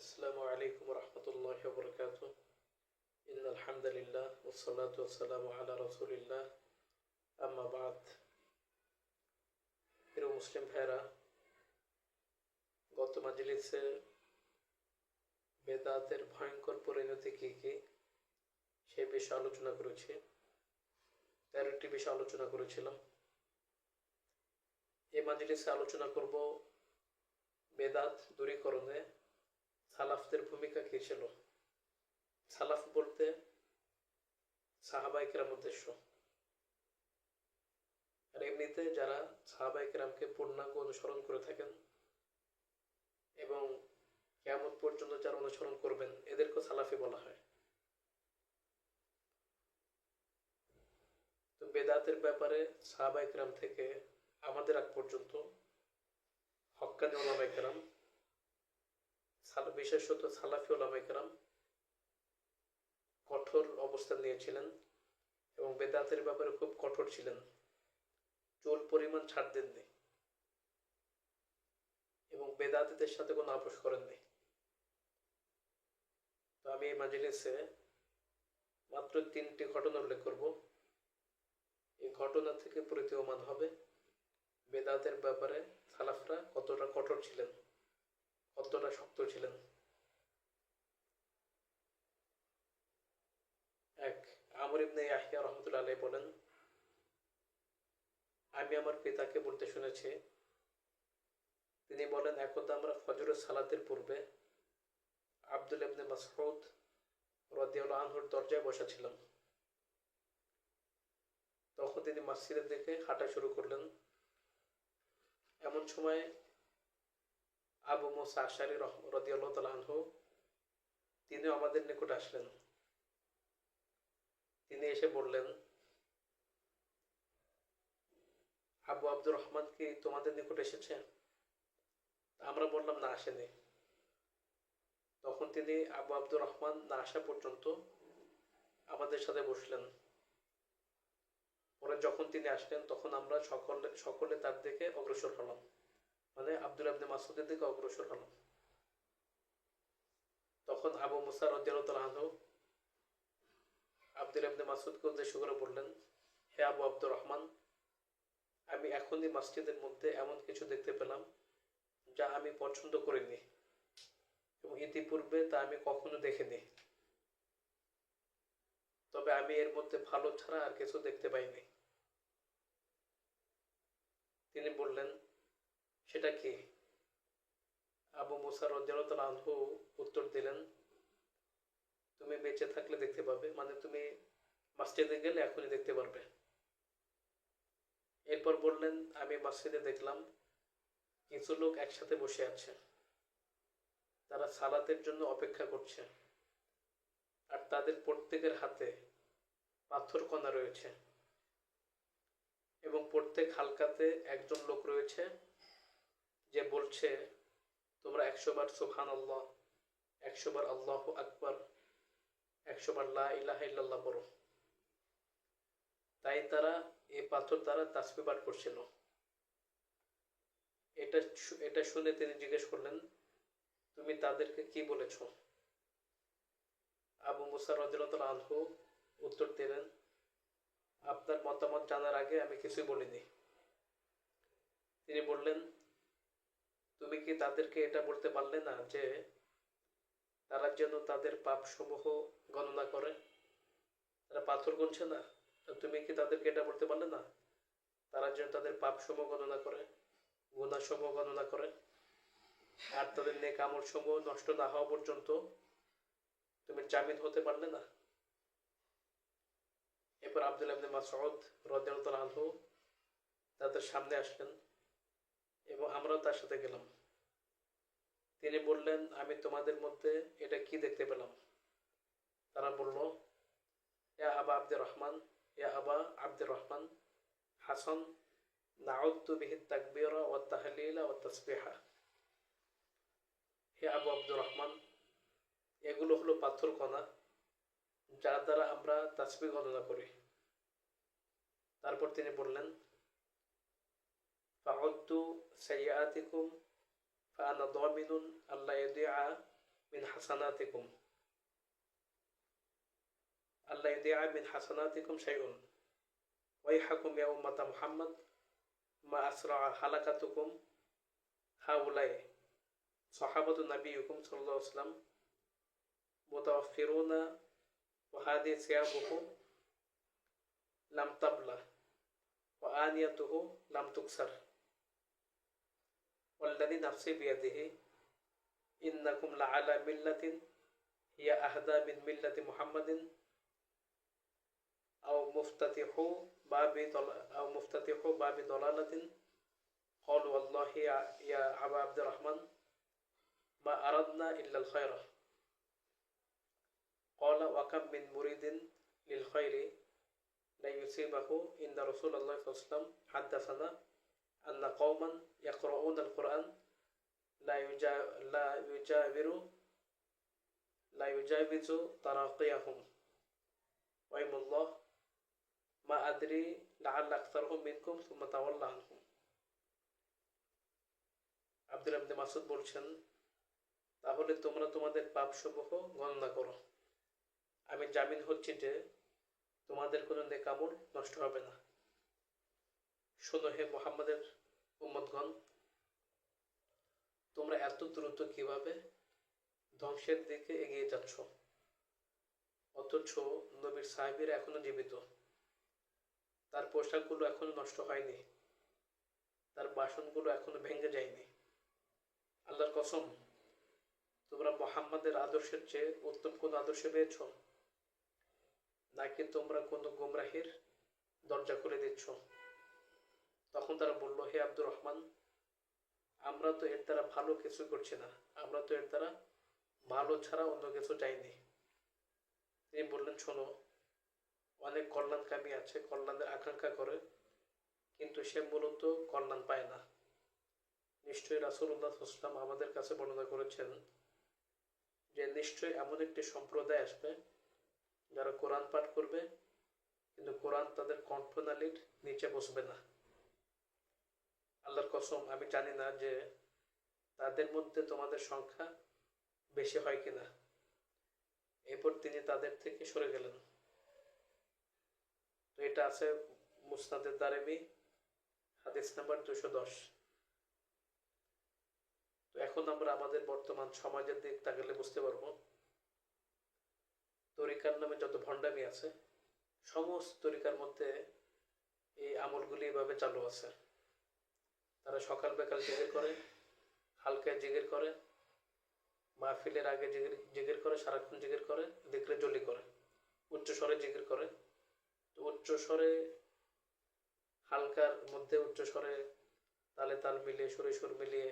السلام عليكم ورحمة الله وبركاته إن الحمد لله والصلاة والسلام على رسول الله أما بعد প্রিয় মুসলিম ভাইরা গত মাজলিসে বেদাতের ভয়ঙ্কর পরিণতি কি কি সে বিষয়ে আলোচনা করেছি তেরোটি বিষয়ে আলোচনা করেছিলাম এই মাজলিসে আলোচনা করব বেদাত দূরীকরণে সালাফদের ভূমিকা কি ছিল? সালাফ বলতে সাহাবাইকেরাম উদ্দেশ্য। আর এমনিতে যারা সাহাবাইকেরামকে পূর্ণাঙ্গ অনুসরণ করে থাকেন এবং কেমন পর্যন্ত যারা অনুসরণ করবেন, এদেরকে সালাফি বলা হয়। তো বেদাতের ব্যাপারে সাহাবাইকেরাম থেকে আমাদের আগ পর্যন্ত হক্কানি ওলামাইকেরাম বিশেষত সালাফি ওলামাইকেরাম কঠোর অবস্থান নিয়েছিলেন এবং বেদাতের ব্যাপারে খুব কঠোর ছিলেন। চুল পরিমাণ ছাড় দেননি এবং বেদাতিদের সাথে কোনো আপোষ করেননি। তো আমি এই মাজলিসে মাত্র তিনটি ঘটনা উল্লেখ করব। এই ঘটনা থেকে প্রতীয়মান হবে বেদাতের ব্যাপারে সালাফরা কতটা কঠোর ছিলেন কতটা শক্ত ছিলেন এক আমর ইবনে ইয়াহিয়া রহমতুল্লাহ আলাই বলেন আমি আমার পিতাকে বলতে শুনেছি, তিনি বলেন একদা আমরা ফজরের সালাতের পূর্বে আব্দুল ইবনে মাসউদ রাদিয়াল্লাহু আনহুর দরজায় বসা ছিলাম তখন তিনি মসজিদের দিকে হাঁটা শুরু করলেন। এমন সময় আবু মোসা আশারি রদিয়াল্লাহ তালা আনহু তিনিও আমাদের নিকট আসলেন। তিনি এসে বললেন আবু আব্দুর রহমান কি তোমাদের নিকট এসেছে? আমরা বললাম, না, আসেনি। তখন তিনি আবু আব্দুর রহমান না আসা পর্যন্ত আমাদের সাথে বসলেন। পরে যখন তিনি আসলেন, তখন আমরা সকলে সকলে তার দিকে অগ্রসর হলাম। মানে আব্দুল আবনে মাসুদের দিকে অগ্রসর হলাম। তখন আবু মুসা রদিয়ালু আব্দুল আবনে মাসুদকে উদ্দেশ্য করে বললেন, হে আবু আব্দুর রহমান আমি এখনই মসজিদের মধ্যে এমন কিছু দেখতে পেলাম যা আমি পছন্দ করিনি এবং ইতিপূর্বে তা আমি কখনো দেখিনি। তবে আমি এর মধ্যে ভালো ছাড়া আর কিছু দেখতে পাইনি। তিনি বললেন, সেটা কি? আবু মুসার আনহু উত্তর দিলেন, তুমি বেঁচে থাকলে দেখতে পাবে মানে তুমি মসজিদে গেলে এখনই দেখতে পারবে। এরপর বললেন, আমি মসজিদে দেখলাম কিছু লোক একসাথে বসে আছে তারা সালাতের জন্য অপেক্ষা করছে আর তাদের প্রত্যেকের হাতে পাথর কণা রয়েছে এবং প্রত্যেক হালকাতে একজন লোক রয়েছে যে বলছে, তোমরা একশো বার সুহান আল্লাহ একশো বার আল্লাহ আকবর, একশো বার লাহ পড়ো। তাই তারা এই পাথর দ্বারা তাসবি পাঠ করছিল। এটা এটা শুনে তিনি জিজ্ঞেস করলেন, তুমি তাদেরকে কি বলেছ? আবু মুসার রদিল্লাহ আনহু উত্তর দিলেন, আপনার মতামত জানার আগে আমি কিছুই বলিনি। তিনি বললেন, তুমি কি তাদেরকে এটা বলতে পারলে না যে তারা যেন তাদের পাপ সমূহ গণনা করে? তারা পাথর গুনছে না? তুমি কি তাদেরকে এটা বলতে পারলে না? তারা যেন তাদের পাপ সমূহ গণনা করে গুণা সমূহ গণনা করে, আর তাদের নেক আমল সমূহ নষ্ট না হওয়া পর্যন্ত তুমি জামিন হতে পারলে না? এরপর আব্দুল আবনে মাসউদ রদিয়াল আনহু তাদের সামনে আসলেন এবং আমরাও তার সাথে গেলাম। তিনি বললেন, আমি তোমাদের মধ্যে এটা কি দেখতে পেলাম? তারা বলল ইয়া আবা আব্দুর রহমান আবা আব্দুর রহমান হাসান নাউদ্দু বিহি তাকবীরা ওয়া তাহলিলা ওয়া তাসবিহা হে আবু আব্দুর রহমান এগুলো হলো পাথর কণা, যার দ্বারা আমরা তাসবি গণনা করি। তারপর তিনি বললেন ফাউদ্দু সাইয়াতিকুম দামিনুন আল্লাহ ইয়াদিআ মিন হাসানাতিকুম। ألا يضيع من حسناتكم شيء. ويحكم يا أمة محمد ما أسرع حلقتكم هؤلاء. صحابة نبيكم صلى الله عليه وسلم متوفرون وهذه ثيابه لم تبلى وآنيته لم تكسر. والذي نفسي بيده إنكم لعلى ملة هي أهدى من ملة محمد أو مفتتح باب أو مفتتح باب ضلالة قالوا والله يا, أبا عبد الرحمن ما أردنا إلا الخير. قال وكم من مريد للخير لا يصيبه إن رسول الله صلى الله عليه وسلم حدثنا أن قوما يقرؤون القرآن لا لا يجاور لا يجاوز تراقيهم. وإم الله মা আদরি লাআল্লা আকসারহুম মিনকুম সুম্মা তাওয়াল্লা আনহুম আব্দুল আব্দে মাসুদ বলছেন, তাহলে তোমরা তোমাদের পাপসমূহ গণনা করো। আমি জামিন হচ্ছি যে তোমাদের কোনো নেকামল নষ্ট হবে না। শোনো হে মোহাম্মদের উম্মদগণ তোমরা এত দ্রুত কীভাবে ধ্বংসের দিকে এগিয়ে যাচ্ছ? অথচ নবীর সাহেবের এখনও জীবিত। তার পোশাকগুলো এখনও নষ্ট হয়নি। তার বাসনগুলো এখনও ভেঙে যায়নি। আল্লাহর কসম, তোমরা মোহাম্মদের আদর্শের চেয়ে উত্তম কোন আদর্শ পেয়েছ? নাকি তোমরা কোনো গুমরাহির দরজা খুলে দিচ্ছ? তখন তারা বলল, হে আব্দুর রহমান, আমরা তো এর দ্বারা ভালো কিছু করছি না। আমরা তো এর দ্বারা ভালো ছাড়া অন্য কিছু চাইনি। তিনি বললেন, শোনো অনেক কল্যাণকামী আছে, কল্যাণের আকাঙ্ক্ষা করে, কিন্তু সে মূলত কল্যাণ পায় না। নিশ্চয়ই রাসুল্লাহ ইসলাম আমাদের কাছে বর্ণনা করেছেন যে নিশ্চয়ই এমন একটি সম্প্রদায় আসবে যারা কোরআন পাঠ করবে, কিন্তু কোরআন তাদের কণ্ঠনালীর নিচে বসবে না। আল্লাহর কসম, আমি জানি না যে তাদের মধ্যে তোমাদের সংখ্যা বেশি হয় কিনা। এরপর তিনি তাদের থেকে সরে গেলেন। এটা আছে মুসনাদের দারেমি, হাদিস নাম্বার দুশো দশ। তো এখন আমরা আমাদের বর্তমান সমাজের দিক তাকালে বুঝতে পারব। তরিকার নামে যত ভণ্ডামি আছে, সমস্ত তরিকার মধ্যে এই আমলগুলি এভাবে চালু আছে। তারা সকাল বেকাল জিগির করে হালকা জিগির করে, মাহফিলের আগে জিগির জিগির করে, সারাক্ষণ জিগির করে দেখলে জলি করে উচ্চ স্বরে জিগির করে। উচ্চ স্বরে হালকার মধ্যে উচ্চ স্বরে তালে তাল মিলিয়ে, সুরে সুর মিলিয়ে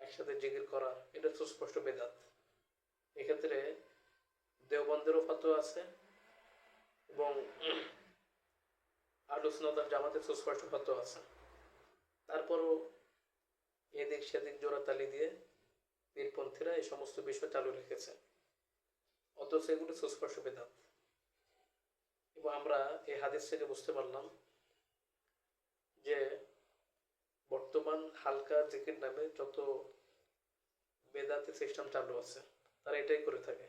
একসাথে জিগির করা, এটা সুস্পষ্ট বেদাত। এক্ষেত্রে দেওবন্দেরও ফতোয়া আছে এবং আলোচনাদার জামাতের সুস্পষ্ট ফতোয়া আছে। তারপরও এদিক সেদিক জোড়াতালি দিয়ে পীরপন্থীরা এই সমস্ত বিষয় চালু রেখেছে। অথচ এগুলো সুস্পষ্ট বেদাত। এবং আমরা এই হাদিস থেকে বুঝতে পারলাম যে বর্তমান হালকা জিকির নামে যত বেদাতি সিস্টেম চালু আছে, তারা এটাই করে থাকে।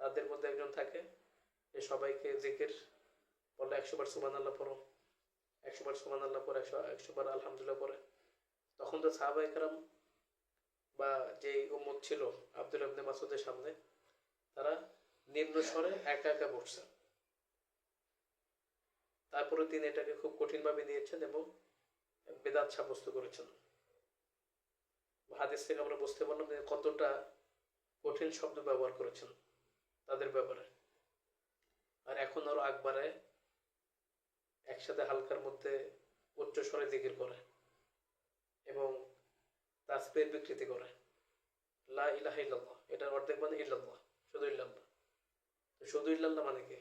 তাদের মধ্যে একজন থাকে, যে সবাইকে জিকির বলে একশো বার সুমান আল্লাহ পড়ো, একশো বার সুমান আল্লাহ পরে একশো একশো বার আলহামদুলিল্লাহ পরে তখন তো সাহাবা একরাম বা যে উম্মত ছিল আব্দুল আবনে মাসুদের সামনে, তারা নিম্ন স্বরে একা একা বসছে। তারপরে তিনি এটাকে খুব কঠিনভাবে নিয়েছেন এবং বেদাত সাব্যস্ত করেছেন। হাদিস থেকে আমরা বুঝতে পারলাম যে কতটা কঠিন শব্দ ব্যবহার করেছেন তাদের ব্যাপারে। আর এখন আরও আকবারে একসাথে হালকার মধ্যে উচ্চ স্বরে জিকির করে এবং তাসবির বিকৃতি করে। লা ইলাহা ইল্লাল্লাহ, এটার অর্ধেক মানে ইল্লাল্লাহ, শুধু ইল্লাল্লাহ। শুধু ইল্লাল্লাহ মানে কি?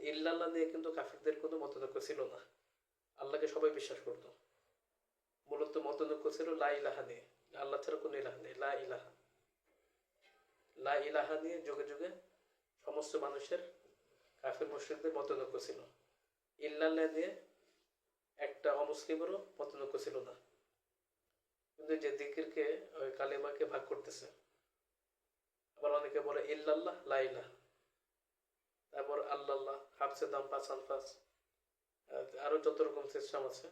ইল্লাল্লাহ নিয়ে কিন্তু কাফিরদের কোনো মতনৈক্য ছিল না। আল্লাহকে সবাই বিশ্বাস করত। মূলত মতনৈক্য ছিল লা ইলাহা নিয়ে। আল্লাহ ছাড়া কোনো ইলাহা নেই। লা ইলাহা। লা ইলাহা নিয়ে যুগে যুগে সমস্ত মানুষের কাফির মুশ্রিকদের মতনৈক্য ছিল। ইল্লাল্লাহ নিয়ে একটা অমুসলিমেরও মতনৈক্য ছিল না। কিন্তু যে দিকিরকে, ওই কালিমাকে ভাগ করতেছে। আবার অনেকে বলে, ইল্লাল্লাহ লাইলা তারপর আল্লাল্লাহ হাফসে দাম পাঁচ আনফাস আরও যত রকম সিস্টেম আছে,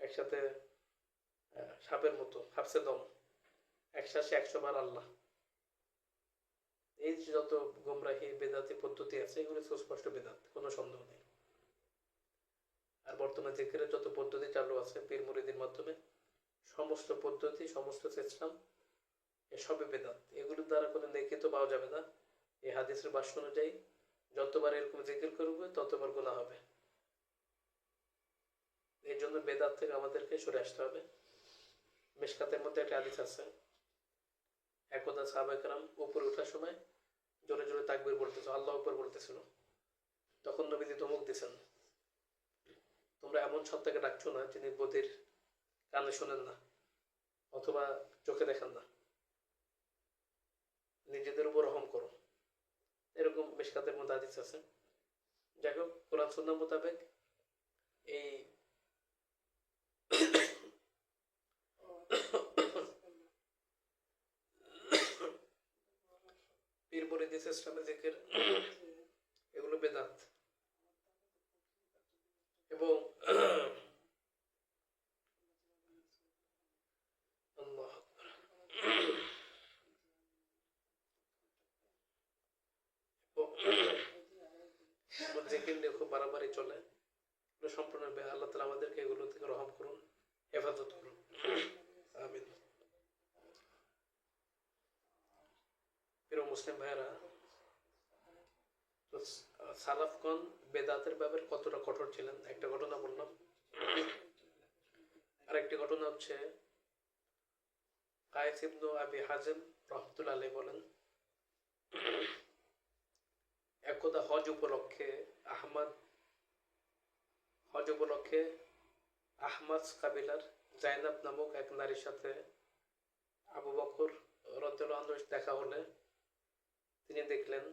একসাথে সাপের মতো, হাফসে দম। একসাথে একশো বার আল্লাহ। এই যত গোমরাহি বেদাতি পদ্ধতি আছে, এগুলো সুস্পষ্ট বেদাত, কোনো সন্দেহ নেই। আর বর্তমানে জিকিরের যত পদ্ধতি চালু আছে, পীর মুরিদির মাধ্যমে, সমস্ত পদ্ধতি, সমস্ত সিস্টেম এসবই বেদাত। এগুলোর দ্বারা কোনো তো পাওয়া যাবে না। এই হাদিসের বাক্য অনুযায়ী যতবার এরকম জিকির করবে, ততবার গোনা হবে। এই জন্য বেদাত থেকে আমাদেরকে সরে আসতে হবে। মেশকাতের মধ্যে একটা হাদিস আছে। একদা সাহাবাহাম উপরে ওঠার সময় জোরে জোরে তাকবির বলতেছিল আল্লাহ উপর বলতেছিল। তখন নবীজি ধমক দিছেন তোমরা এমন সত্তাকে ডাকছো না যিনি বধির কানে শোনেন না অথবা চোখে দেখেন না। নিজেদের উপর রহম করো। এরকম বেশকাতের মধ্যে আদিস আছে। যাই হোক কোরআন সুন্না মোতাবেক এই পীর পরিধি সিস্টেমে জিকির, এগুলো বেদাত। এবং আল্লাহ আকবার। এবং এমন জিকির নিয়ে চলে। এগুলো সম্পূর্ণ আল্লাহ তালা আমাদেরকে এগুলো থেকে রহম করুন, হেফাজত করুন। আমিন। প্রিয় মুসলিম ভাইয়েরা, তো সালাফগণ বেদাতের ব্যাপারে কতটা কঠোর ছিলেন? একটা ঘটনা বললাম। আর একটি ঘটনা হচ্ছে, কায়েস ইবনু আবি হাজেম রহমতুল্লাহ আলী বলেন, একদা হজ উপলক্ষে আহমদ হজ উপলক্ষে আহমদ কাবিলার জাইনাব নামক এক নারীর সাথে আবু বকর রতুল্লাহ দেখা হলে তিনি দেখলেন,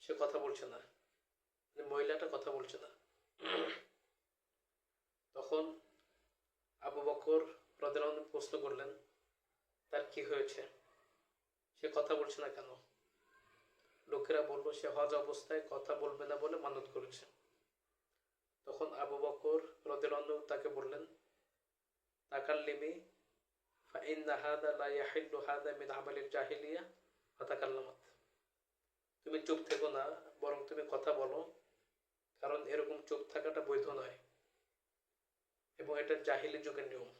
সে কথা বলছে না। মানে মহিলাটা কথা বলছে না। তখন আবু বকর রদেলান প্রশ্ন করলেন, তার কি হয়েছে? সে কথা বলছে না কেন? লোকেরা বলল, সে হজ অবস্থায় কথা বলবে না বলে মানত করেছে। তখন আবু বকর রদেলান তাকে বললেন, তাকাল্লিমি, ফাইন্না মিন জাহিলিয়া তুমি চুপ থেকো না, বরং তুমি কথা বলো, কারণ এরকম চুপ থাকাটা বৈধ নয় এবং এটা জাহিলি যুগের নিয়ম।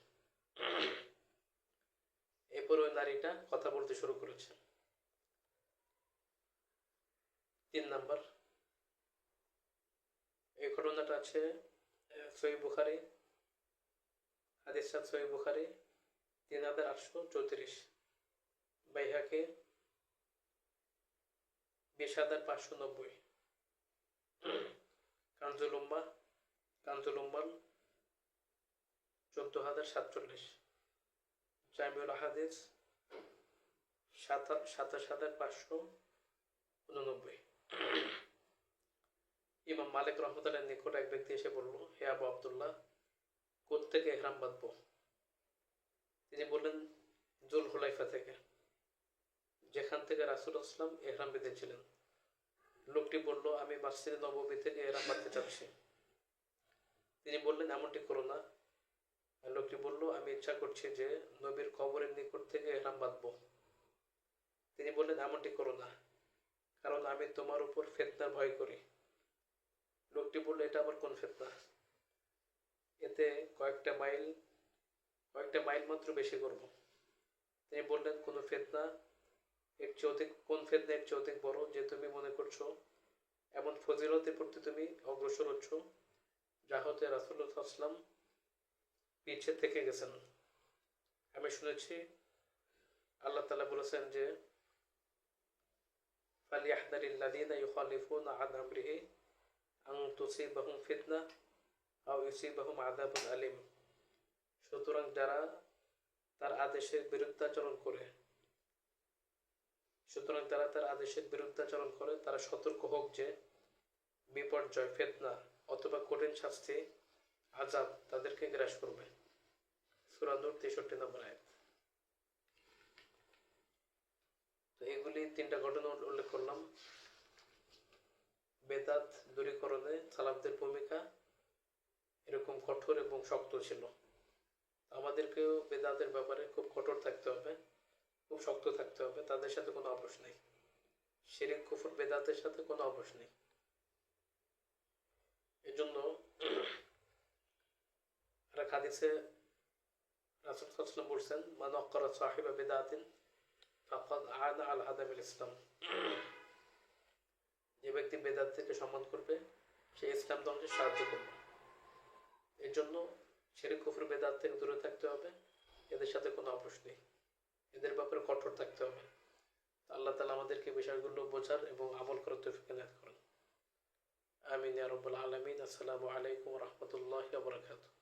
এরপর ওই নারীটা কথা বলতে শুরু করেছে। আছে সই বুখারি, হাদিস সই বুখারি তিন হাজার আটশো চৌত্রিশ। বাইহাকে বিশ হাজার পাঁচশো নব্বই। কাঞ্জুল উম্মা কাঞ্জুল উম্মাল চোদ্দ হাজার সাতচল্লিশ। জামিউল হাদিস সাতাশ হাজার পাঁচশো উননব্বই। ইমাম মালিক রহমতুল্লাহ নিকট এক ব্যক্তি এসে বলল, হে আবু আবদুল্লাহ কোথেকে এহরাম বাঁধবো? তিনি বললেন, জুল হুলাইফা থেকে। যেখান থেকে রাসুল আসলাম, এহরাম বেঁধেছিলেন। লোকটি বলল, আমি মাসজিদ নবমী থেকে এহরাম বাঁধতে চাচ্ছি তিনি বললেন, এমনটি করো না। লোকটি বলল, আমি ইচ্ছা করছি যে নবীর কবরের নিকট থেকে এহরাম বাঁধব। তিনি বললেন, এমনটি করো না, কারণ আমি তোমার উপর ফেতনার ভয় করি। লোকটি বলল, এটা আমার কোন ফেতনা? এতে কয়েকটা মাইল কয়েকটা মাইল মাত্র বেশি করব। তিনি বললেন, কোন ফেতনা? এর চেয়ে কোন ফেতনা এর চেয়ে বড় যে তুমি মনে করছ? এমন ফজিলতের প্রতি তুমি অগ্রসর হচ্ছ, যা হতে রাসুল্লাহ আসলাম পিছিয়ে থেকে গেছেন। আমি শুনেছি, আল্লাহ তালা বলেছেন যে ফালিয়াহদারিল্লাদিনা ইউখালিফুন আন আমরিহি আং তুসিবাহুম ফিতনা আও ইউসিবাহুম আদাবুল আলিম সুতরাং যারা তার আদেশের বিরুদ্ধাচরণ করে, সুতরাং তারা তার আদেশের বিরুদ্ধাচরণ করে, তারা সতর্ক হোক যে বিপর্যয়, ফেতনা অথবা কঠিন শাস্তি আজাব তাদেরকে গ্রাস করবে। সুরান্দুর তেষট্টি নম্বর আয়াত। তো এগুলি তিনটা ঘটনা উল্লেখ করলাম। বেদাত দূরীকরণে সালাফদের ভূমিকা এরকম কঠোর এবং শক্ত ছিল। আমাদেরকেও বেদাতের ব্যাপারে খুব কঠোর থাকতে হবে, খুব শক্ত থাকতে হবে, তাদের সাথে কোনো আপোষ নেই। শিরিক, কুফর, বেদাতের সাথে কোনো আপোষ নেই। এজন্য এক হাদিসে রাসুল সাল্লাম বলছেন, মান অক্করা সাহিবা বেদাতিন, ফাকাদ আনা আল হাদাবিল ইসলাম যে ব্যক্তি বেদাতকে সম্মান করবে, সে ইসলাম ধ্বংসে সাহায্য করবে। এর জন্য শিরিক কুফর বেদাত থেকে দূরে থাকতে হবে। এদের সাথে কোনো আপোষ নেই। এদের ব্যাপারে কঠোর থাকতে হবে। আল্লাহ তালা আমাদেরকে বিষয়গুলো বোঝার এবং আমল করার তৌফিক এনায়েত করেন। আমিন রাব্বাল আলামিন। আসসালামু আলাইকুম রাহমাতুল্লাহি বারাকাতুহু।